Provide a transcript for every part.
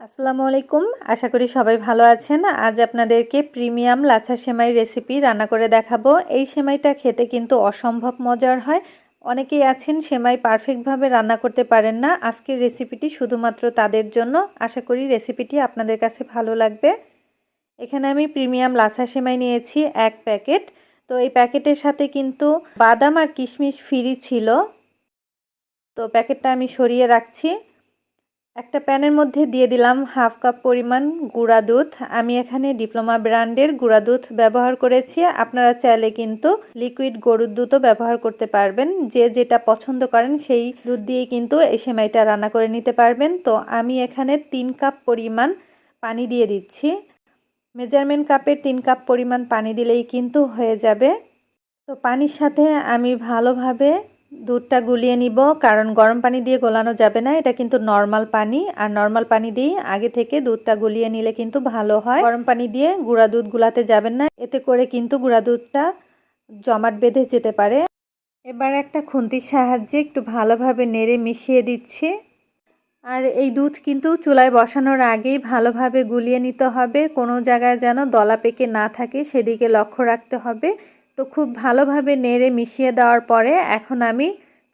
আসসালামু আলাইকুম। আশা করি সবাই ভালো আছেন। আজ আপনাদেরকে প্রিমিয়াম লাচ্ছা সেমাই রেসিপি রান্না করে দেখাবো। এই সেমাইটা খেতে কিন্তু অসম্ভব মজার হয়। অনেকেই আছেন সেমাই পারফেক্টভাবে রান্না করতে পারেন না। আজকের রেসিপিটি শুধুমাত্র তাদের জন্য। আশা করি রেসিপিটি আপনাদের কাছে ভালো লাগবে। এখানে আমি প্রিমিয়াম লাচ্ছা সেমাই নিয়েছি এক প্যাকেট। তো এই প্যাকেটের সাথে কিন্তু বাদাম আর কিশমিশ ফ্রি ছিল। তো প্যাকেটটা আমি সরিয়ে রাখছি। একটা প্যানের মধ্যে দিয়ে দিলাম হাফ কাপ পরিমাণ গুঁড়া দুধ। আমি এখানে ডিপ্লোমা ব্র্যান্ডের গুঁড়া দুধ ব্যবহার করেছি। আপনারা চাইলে কিন্তু লিকুইড গরুর দুধও ব্যবহার করতে পারবেন। যে যেটা পছন্দ করেন সেই দুধ দিয়ে কিন্তু এই সেমাইটা রান্না করে নিতে পারবেন। তো আমি এখানে তিন কাপ পরিমাণ পানি দিয়ে দিচ্ছি। মেজারমেন্ট কাপের তিন কাপ পরিমাণ পানি দিলেই কিন্তু হয়ে যাবে। তো পানির সাথে আমি ভালোভাবে দুধটা গুলিয়ে নিব, কারণ গরম পানি দিয়ে গোলানো যাবে না, এটা কিন্তু নর্মাল পানি, আর নর্মাল পানি দিয়ে আগে থেকে দুধটা গুলিয়ে নিলে কিন্তু ভালো হয়। গরম পানি দিয়ে গুঁড়া দুধ গুলাতে যাবেন না, এতে করে কিন্তু গুঁড়া দুধটা জমাট বেঁধে যেতে পারে। এবার একটা খুন্তির সাহায্যে একটু ভালোভাবে নেড়ে মিশিয়ে দিচ্ছি। আর এই দুধ কিন্তু চুলায় বসানোর আগেই ভালোভাবে গুলিয়ে নিতে হবে, কোনো জায়গায় যেন দলা পেকে না থাকে, সেদিকে লক্ষ্য রাখতে হবে। তো খুব ভালোভাবে নেড়ে মিশিয়ে দেওয়ার পরে এখন আমি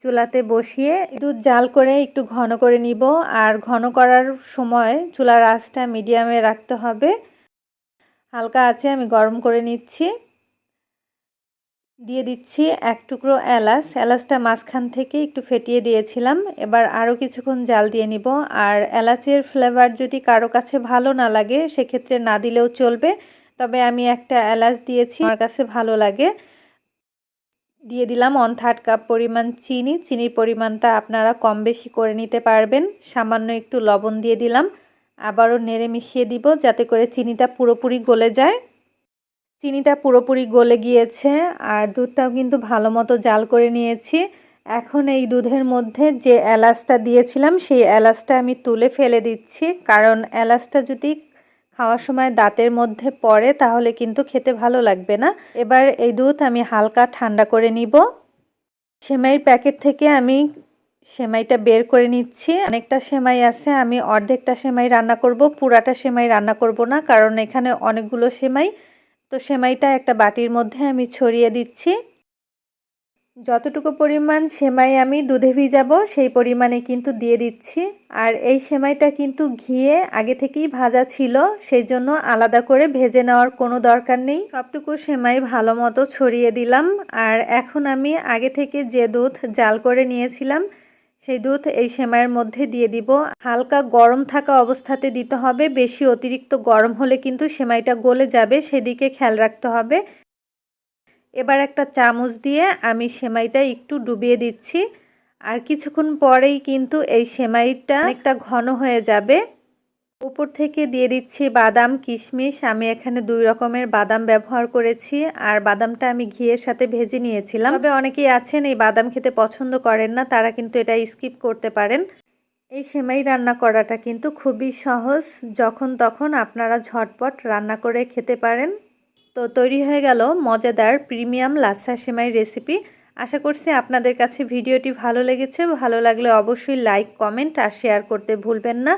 চুলাতে বসিয়ে একটু জাল করে একটু ঘন করে নিব। আর ঘন করার সময় চুলার আঁচটা মিডিয়ামে রাখতে হবে। হালকা আছে আমি গরম করে নিচ্ছি। দিয়ে দিচ্ছি এক টুকরো এলাচ। এলাচটা মাঝখান থেকে একটু ফেটিয়ে দিয়েছিলাম। এবার আরও কিছুক্ষণ জাল দিয়ে নিব। আর এলাচের ফ্লেভার যদি কারও কাছে ভালো না লাগে, সেক্ষেত্রে না দিলেও চলবে। তবে আমি একটা এলাচ দিয়েছি, আমার কাছে ভালো লাগে। দিয়ে দিলাম ওয়ান থার্ড কাপ পরিমাণ চিনি, চিনির পরিমাণটা আপনারা কম বেশি করে নিতে পারবেন। সামান্য একটু লবণ দিয়ে দিলাম। আবারও নেড়ে মিশিয়ে দিব যাতে করে চিনিটা পুরোপুরি গলে যায়। চিনিটা পুরোপুরি গলে গিয়েছে আর দুধটাও কিন্তু ভালো মতো জাল করে নিয়েছি। এখন এই দুধের মধ্যে যে এলাচটা দিয়েছিলাম, সেই এলাচটা আমি তুলে ফেলে দিচ্ছি। কারণ এলাচটা যদি খাওয়ার সময় দাঁতের মধ্যে পড়ে, তাহলে কিন্তু খেতে ভালো লাগবে না। এবার এই দুধ আমি হালকা ঠান্ডা করে নিব। সেমাইয়ের প্যাকেট থেকে আমি সেমাইটা বের করে নিচ্ছি। অনেকটা সেমাই আছে, আমি অর্ধেকটা সেমাই রান্না করব, পুরাটা সেমাই রান্না করব না, কারণ এখানে অনেকগুলো সেমাই। তো সেমাইটা একটা বাটির মধ্যে আমি ছড়িয়ে দিচ্ছি। যতটুকু পরিমাণ সেমাই আমি দুধে ভিজাবো, সেই পরিমাণে কিন্তু দিয়ে দিচ্ছি। আর এই সেমাইটা কিন্তু ঘিয়ে আগে থেকেই ভাজা ছিল, সেই জন্য আলাদা করে ভেজে নেওয়ার কোনো দরকার নেই। সবটুকু সেমাই ভালো মতো ছড়িয়ে দিলাম। আর এখন আমি আগে থেকে যে দুধ জাল করে নিয়েছিলাম, সেই দুধ এই সেমাইয়ের মধ্যে দিয়ে দিব। হালকা গরম থাকা অবস্থাতে দিতে হবে, বেশি অতিরিক্ত গরম হলে কিন্তু সেমাইটা গলে যাবে, সেদিকে খেয়াল রাখতে হবে। এবার একটা চামচ দিয়ে আমি সেমাইটা একটু ডুবিয়ে দিচ্ছি। আর কিছুক্ষণ পরেই কিন্তু এই সেমাইটা একটা ঘন হয়ে যাবে। উপর থেকে দিয়ে দিচ্ছি বাদাম, কিশমিশ। আমি এখানে দুই রকমের বাদাম ব্যবহার করেছি। আর বাদামটা আমি ঘিয়ের সাথে ভেজে নিয়েছিলাম। তবে অনেকেই আছেন এই বাদাম খেতে পছন্দ করেন না, তারা কিন্তু এটা স্কিপ করতে পারেন। এই সেমাই রান্না করাটা কিন্তু খুবই সহজ। যখন তখন আপনারা ঝটপট রান্না করে খেতে পারেন। তো তৈরি হয়ে গেল মজাদার প্রিমিয়াম লাচ্ছা সেমাই রেসিপি। আশা করছি আপনাদের কাছে ভিডিওটি ভালো লেগেছে। ভালো লাগলে অবশ্যই লাইক, কমেন্ট আর শেয়ার করতে ভুলবেন না।